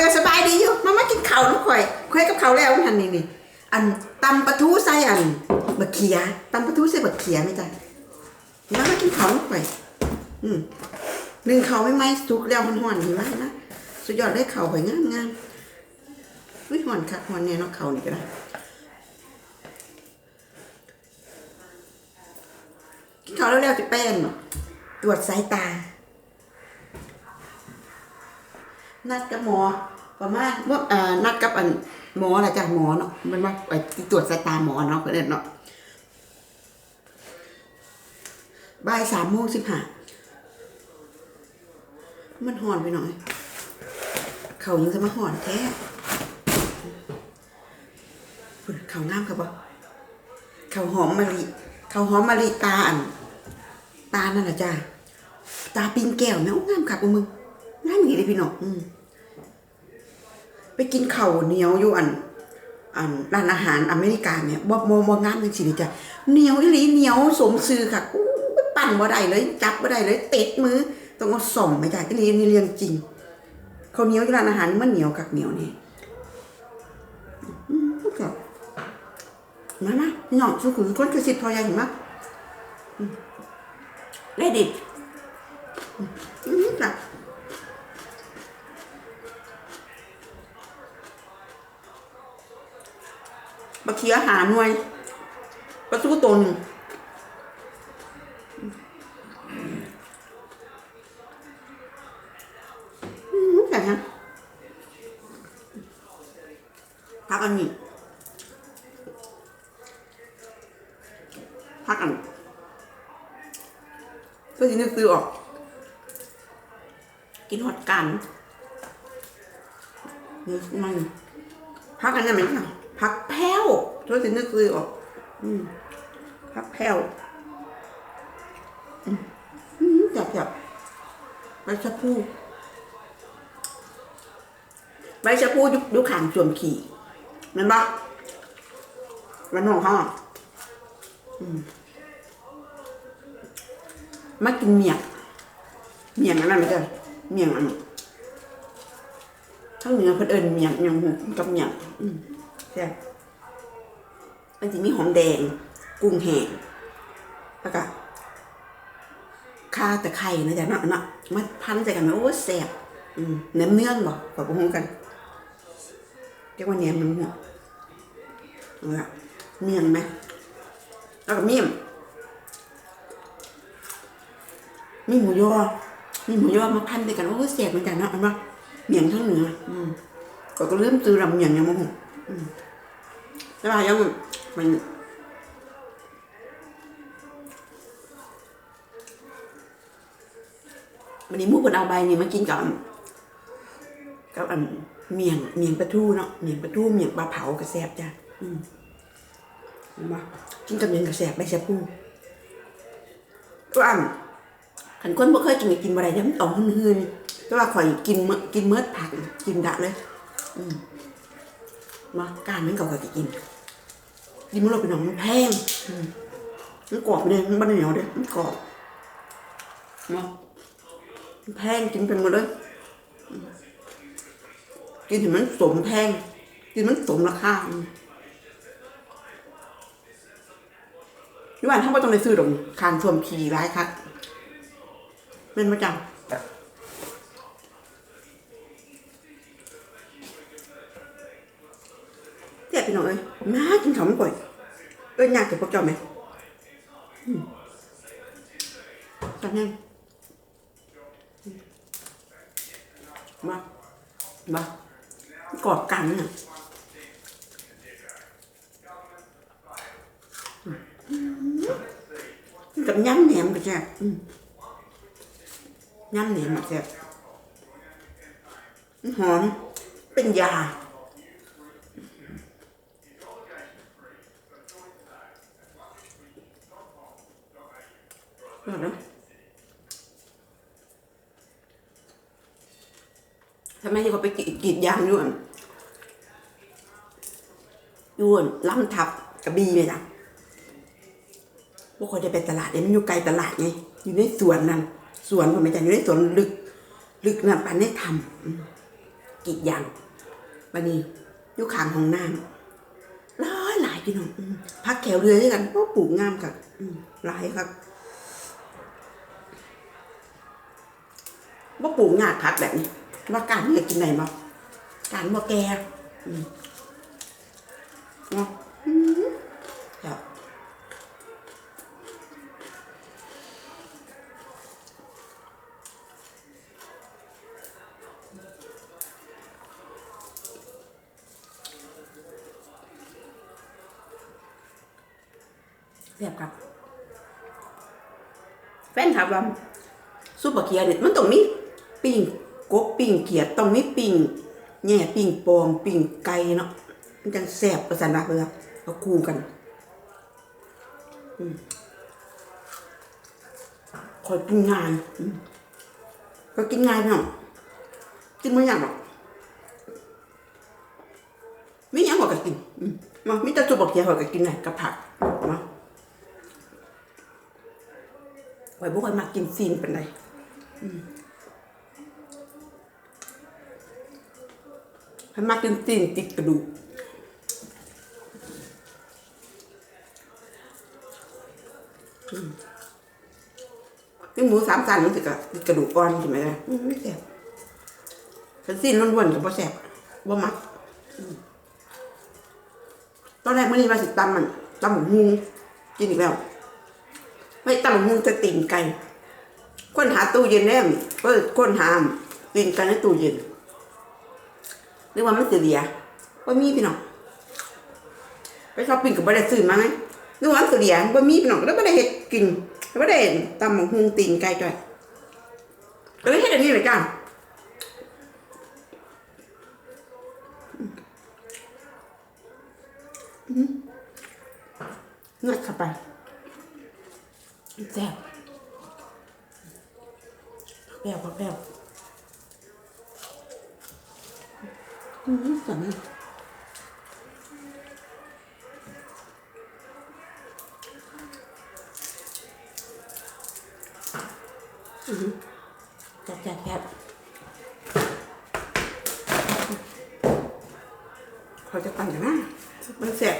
อยก็สบายดีอยู่มามากินข้าวน้ำข่อยข่อยกับข้าวแล้วหันนี่นี่อันตำปลาทูใส่อันบะเขียตำปลาทูใส่บะเขียไหมจ๊ะมามากินข้าวน้ำข่อย อืมหนึ่งเขาไม่ไหมสุกแล้วมันห่อนๆเห็นไหมนะสุดยอดเลยข้าวข่อยงามงามอุ้ยห่อนค่ะห่อนแน่เนาะข้านี่ก็ได้กินข้าวแล้วแล้วจะแป้นตรวจสายตา นัดกับหมอ ประมาณว่าเอ่อนัดกับอันหมออะไรจ้ะหมอเนาะมันว่าไปตรวจสายตาหมอเนาะเพื่อนเนาะบ่ายสามโมงสิบห้ามันห่อนไปหน่อย เขายังจะมาห่อนแท้เขางามครับบ่เขาหอมมะลิเขาหอมมะลิตาอันตานั่นแหละจ้ะตาปิงแก้วแม่งงามครับมึง งามอย่างนี้เลยพี่น้องอืมไปกินข้าเหนียวอยู่อัน อันร้านอาหารอเมริกาเนี่ยบ่บ่บ่งามจังซี่เลยจ้ะเหนียวอีหลีเหนียวสมซื่อค่ะอู้ยปั่นบ่ได้เลย จับบ่ได้เลยเตะมือต้องเอาส่อมไปจ้ะอีหลีนี่เรื่องจริงเขาเหนียวที่ร้านอาหารมันเหนียวคักเหนียวนี่อืมก็มามาพี่น้องสุขุมคนคือสิทธิ์พอใหญ่เห็นมั้ยได้ดิอืมอืมจ้ะ บักเคียหาหน่วยประสู้ตนงอืมแต่ฮะพักอันนี้พักอันเพื่อที่นึกซื้อออก กินหอดกันนี่มันพักอันนั้นไหม คะพักแพ้วเพื่อที่นึกซื้อออกอืมพักแพ้วอืมจับจับใบชะพูใบชะพูยุยุขางจวมขี่แมันปะมันของเขาอะอืมมากินเมียงเมียงอันนั้นไม่ใช่เมียงอันนั้นทั้งเหนือเพิ่นเอิญเมียงเมียงหูกับเมียงอืม ใช่บมันจะมีหอมแดง กุ้งแห้งแล้วก็ข้าตะไคร้นะจ๊ะเนาะเนาะมาพันใส่กันไหมโอ้แซ่บอืมเนื้อเนื้องบ่ขอพูดกันเรียกว่าเนียมันหัวเอาละเมียไหมแล้วก็มีมมีหมูยอมีหมูยอมาพันด้วยกันโอ้แซ่บเหมือนกันเนาะเนปะเมียงทั้งเหนืออืมก็ก็เริ่มซื้อลำเมียงยังมาหุอืม แต่ว่ายังมันวันนี้มูเพิ่นเอาใบนี่มากินกับกับอันเมียงเมียงปลาทูเนาะเมียงปลาทูเมียงปลาเผากระแซบจ้ะอืมเห็นปะกินกับเมียงกระแซบใบชะพูก็อันขันคนบ่เคยกินก็กินบ่ได้เดี๋ยวมันต้องหืนๆแต่ว่าข่อยกินเมื่อกินเมื่อผักกินดะเลย อืม มาการมันก็ข่อยก็กินกินมันเราเป็นหนองมันแพงมันกรอบเลยมันบ่เหนียวเด้มันกรอบมาแพงกินเป็นหมดเลยกินเห็นมันสมแพงกินมันสมราคาพี่วันถ้าว่าต้องไปซื้อดอกคานชวมขี่ร้ายครับเป็นประจำ แหนมก็แซ่บอืมย่ำเหนียวมาแซ่บหอมเป็นยา อร่อยนะทำไมที่เขาไป กีดยางด้วยยวนล้ำทับกระบี่เลยนะพวกเขาจะไปตลาดเนี่ยมันอยู่ไกลตลาดไงอยู่ในสวนนั่นสวนผมไม่ใช่อยู่ในสวนลึก ลึกนะปันได้ทำกีดยางวันนี้อยู่ขางห้องน้ำหลายหลายพี่น้องพักแถวเรือด้วยกันก็ปลูกงามค่ะอืมหลายครับว่าปลูกงาพักแบบนี้ ว่าการเนี่ยกินไหนบ่การบ่แกอืมเนาะอืมครับเรียบครับแฟนถามว่าซุปเปอร์เกียร์เนี่ยมันต้องมีปิ้งกบปิ้ งเกียร์ต้องไมีปิ้งแหน่ปิ้งปอมปิ้งไก่เนาะมันจังแซ่บประสานว่าเพื่อเอาคู่กันอคอยกินงานก็กินงานเนาะกินไม่ยากหรอกไม่ยังกว่าก็กินมมามีแต่ซุปเปอร์เกียร์กว่าก็กินไงกับผักมาไว้บ่ค่อยมักกินซีนเป็นไร ให้มักกินซีนติดกระดูกอืมกินหมูสามสันมันสิกะติดกระดูกอ่อนใช่ไหมล่ะอืมไม่แซ่บคันซีนล้วนๆกับบ่แซ่บบ่มักอืมตอนแรกมื้อนี้ว่าสิตำมันตำหมูฮูกินอีกแล้วไม่ตั้งมุงจะตีนไก่ค้นหาตู้เย็นแน่เปิดค้นหาตีนไก่ในตู้เย็น หรือว่ามันเสียเดียว่ามีพี่น้องไปช้อปปิ้งกับบ่ได้ซื้อมาไหมหรือว่ามันเสียว่ามีพี่น้องแล้วบ่ได้เฮ็ดกินแล้วบ่ได้ตำหมกฮุงตีนไก่ด้วยก็เลยเฮ็ดอันนี้เลยจ้าเงือกเข้าไปแซ่บแป๊บแป๊บ อืมสวยมแซ่บแซ่บแซ่บเขาจะปั่นกันนะมันแซ่บ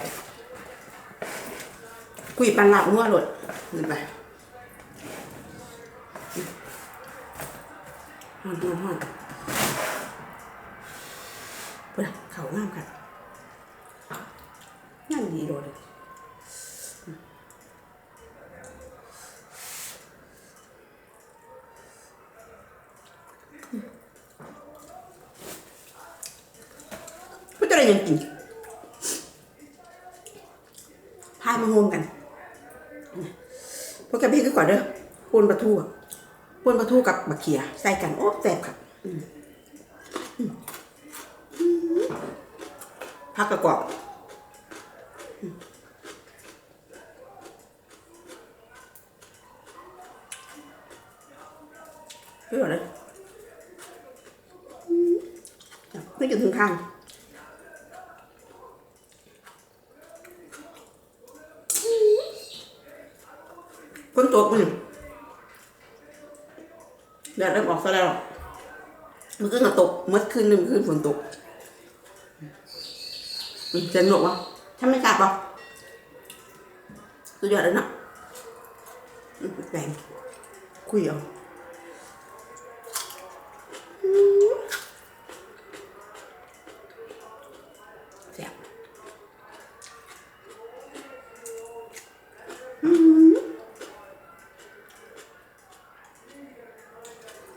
คุยปั่นหลับงัวหลดเงินไปฮอนฮอนฮอนเพื่อนเขา งามกันงามดีโดดเลยพูดอะไรยังกินพายมาโฮมกันพวกแกพี่ก็ก่อนเด้อปูนปลาทูอะปนปลาทูกับมะเขียใส่กัน โอ้แซ่บครับอืมอืมอืม ผักกระกอบเปรี้ยวเลยอืมไม่จนถึงข้างคนตัวกูนี่แดดเริ่มออกซะแล้วมันก็มาตกเมื่อคืนหนึ่งคืนฝนตก มีเจะหนวกวะถ้าไม่จับหรอกสุดยอดเลยนะอืมแรงคุยเอาอืมแซ่บ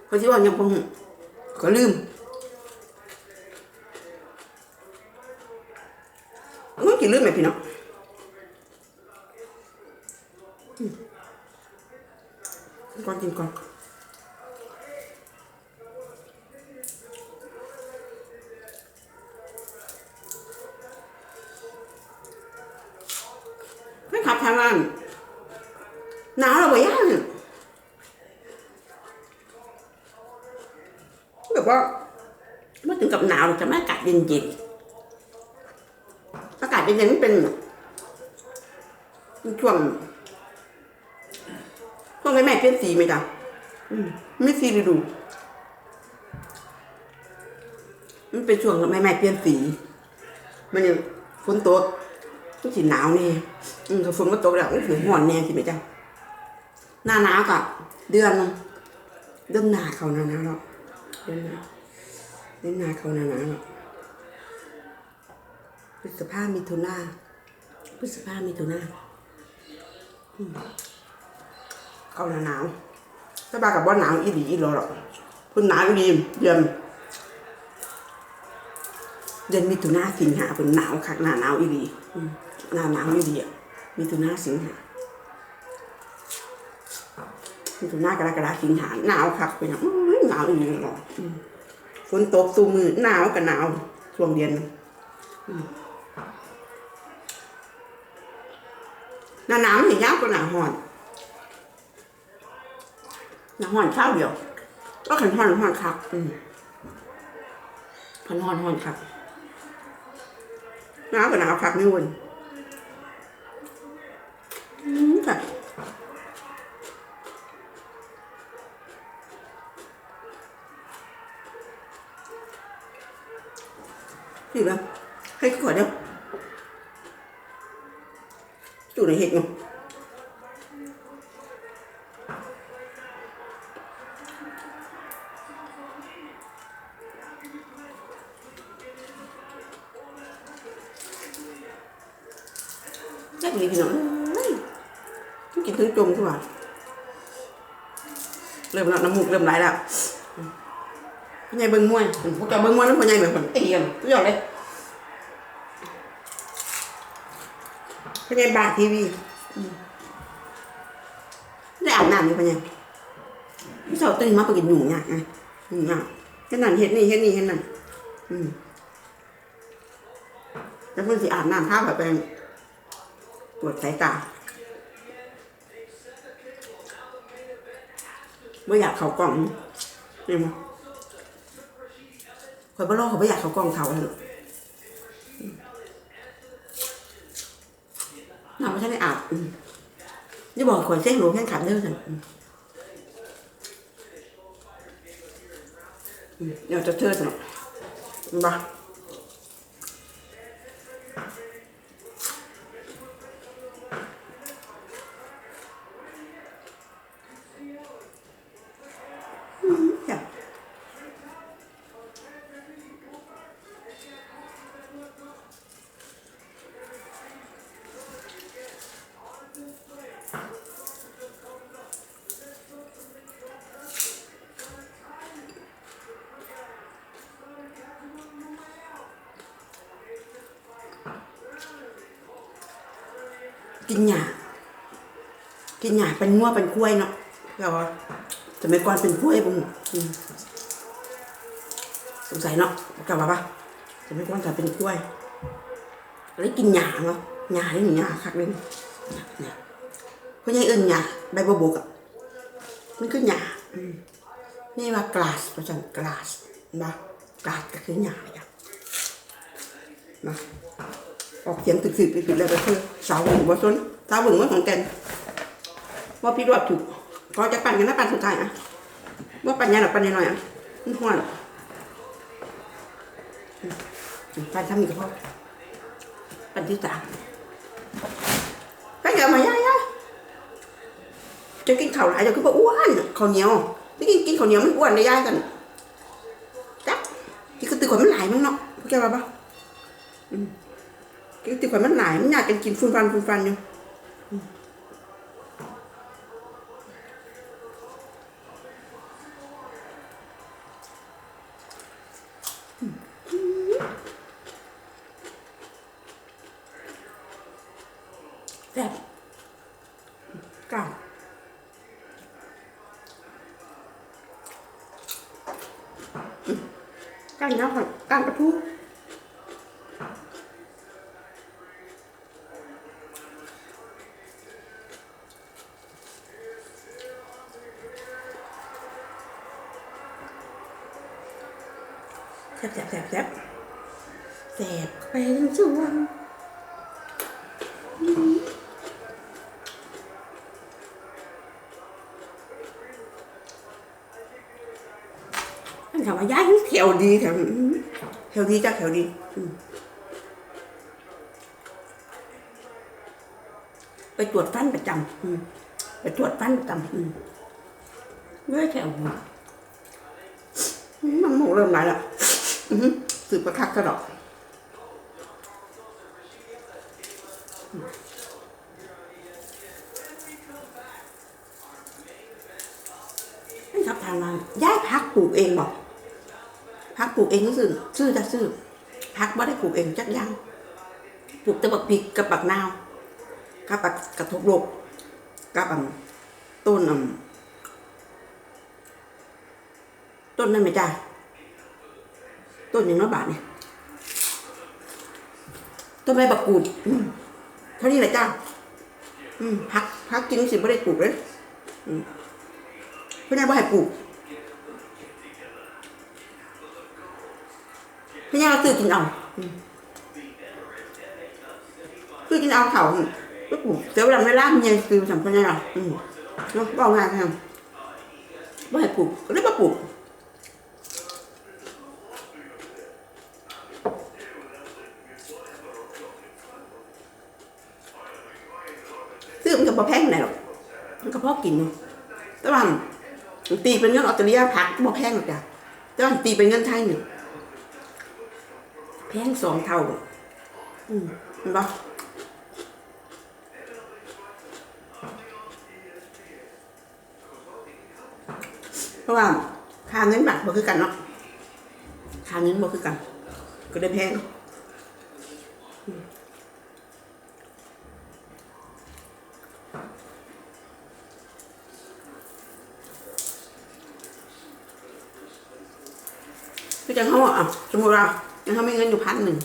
เขาที่ว่ายังคงก็ลืม มันกินลืมไหมพี่น้องก่อนกินก่อนไม่ขับทางล่างหนาวเราไปย่างแบบว่าเมื่ถึงกับหนาวจะไม่อากาศเย็นๆ อากาศเย็นๆมันเป็นช่วงช่วงแม่แม่เปลี่ยนสีไหมจ๊ะไม่สีฤดูมันเป็นช่วงใหม่เปลี่ยนสี มันยังฝนตกมันสิหนาวแน่ถ้าฝนมาตกแล้วมันสิร้อนแน่สิแม่จ้ะหน้าหนาวกับเดือนเดือนหนาเขาหนาหนาวแล้วเดือนหนาเดือนหนาเขาหนาหนาวแล้ว พฤษภามิถุนาพฤษภามิถุนาเขาหน้าหนาวถ้าบากับบ่หนาวอีหลีอีหลอหรอกเพุ่นหนาวอีหลีเดือนเดือนมิถุนาสิงหาเป็นหนาวคักหน้าหนาวอีหลีหน้าหนาวอีหลีอะมิถุนาสิงหามิถุนากรกฎาสิงหาหนาวคักเป็นอย่างหนาวอีหลีหรอฝนตกตูมือหนาวกับหนาวช่วงเดือนนั้นอืม หน้าหนาวมันสิยาวกว่าหน้าร้อนหน้าร้อนเช้าเดียวก็ขันร้อนร้อนคักอืมขันร้อนร้อนคักหนาวกับหนาวคักนี่วนอืมค่ะนี่ละให้ขวดเดียว จุดในเห็ดมั้งแจ๊กนี่พี่น้องเอ้ยกินถึงจมใช่ป่ะเริ่มแล้ว น้ำมูกเริ่มไหลแล้บ้าทีวีได้อาบน้ำอยู่พ่อใหญ่พี่สาวตื่นมาไปกินหนูเนี่ยไงหนูเนี่ยเห็นั่นเห็นนี่เห็นนี่เห็นนั่นอืมแล้วเพิ่นสิอาบน้ำท่าแบบเป็นปวดสายตาไม่อยากเขากล่องเห็นไหมคอยบ่รอเขาไม่อยากเขากล่องเขาเลย น้ำไม่ใช่ได้อาบนี่บอกขวเส้นหลวงแค่ขันเด้อสันเดี๋ยวจะเทิดหน่อยบ้า กินหญ้ากินหญ้าเป็นงัวเป็นกล้วยเนาะแต่ว่าสมัยก่อนเป็นกล้วยปุ่มสงสัยเนาะกลับมาปะสมัยก่อนจะเป็นกล้วยแล้วกินหญ้าเนาะหญ้านี่หญ้าคักเลยเนี่ยเพราะยังเอิ้นหญ้าใบบัวบกอะมันคือหญ้านี่ว่ากลาสเพระฉะนั้นกลาสนะกลาสก็คือหญ้าเลยอะนะ ออกเสียงตึกๆปิดๆเลยก็คือสาวหึงบ่สนสาวหึงว่าของแกนว่าพี่รอดถูกก็จะปั่นกันนะปั่นสุดท้ายอะว่าปั่นยังหรอปั่นยังหน่อยอะมันหัวหรออืมปั่นทำอีกก็พอปั่นที่สามก็อย่ามาย่าย่าจะกินข้าวหลายจะคือว่าอ้วนข้าวเหนียวที่กินกินข้าวเหนียวมันอ้วนได้ย่ากันจับที่ก็ตื่นก่อนมันหลายมั้งเนาะพวกแกว่าปะอืม ตื่นก่อนมันหลายมันอยากกันกินฟุ้นฟันฟุ้นฟันอยู่แซ่บกล้ามอืมกล้ามน้ำค่ะกล้ามกระพู ดีแถวแถวดีจ้ะแถวดีอืมไปตรวจฟันประจำอืมไปตรวจฟันประจำอืมด้วยแถวหัวมันหมูเริ่มไหลละสืบประคักกระดอกนี่ครับทางนมาย้ายพักปลูกเองบอก พักปลูกเองก็ซื้อซื้อจะซื้อพักไม่ได้ปลูกเองจักยังปลูกแต่บักพริกกับบักนาวกับบักกระทบโลกกับต้นต้นนั่นไหมจ้าต้นอย่างน้อยบาทเนี่ยต้นไม้บักกูดเท่านี้แหละจ้าพักพักกินสิไม่ได้ปลูกเลยเพื่อนบ่ให้ปลูก พี่ย่าซื้อกินเอาซื้อกินเอาเขาก็ปลูกเสียเวลาไม่ล่ามยังซื้อสำคัญยังอืมเนาะบอกงานทำไม่ให้ปลูกก็เลยมาปลูกซื้อมันก็บ่แพงไหนหรอกมันก็พอกินเนาะแต่ว่าตีเป็นเงินออสเตรเลียพักก็บ่แพงหรอกจ้ะแต่ว่าตีเป็นเงินไทยหนึ่ง พงสองเท่า อืมเห็นปะเพราะว่าค่าเงินบาทบ่คือกันเนาะค่าเงินบ่คือกัน ก็ได้แพงอืมคือจังเขาอะสมมติเรายัง เขาไม่เงินอยู่พันหนึ่ง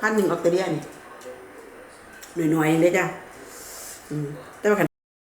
พันหนึ่งออสเตรเลียนี่หน่อยๆเลยจ้ะอืม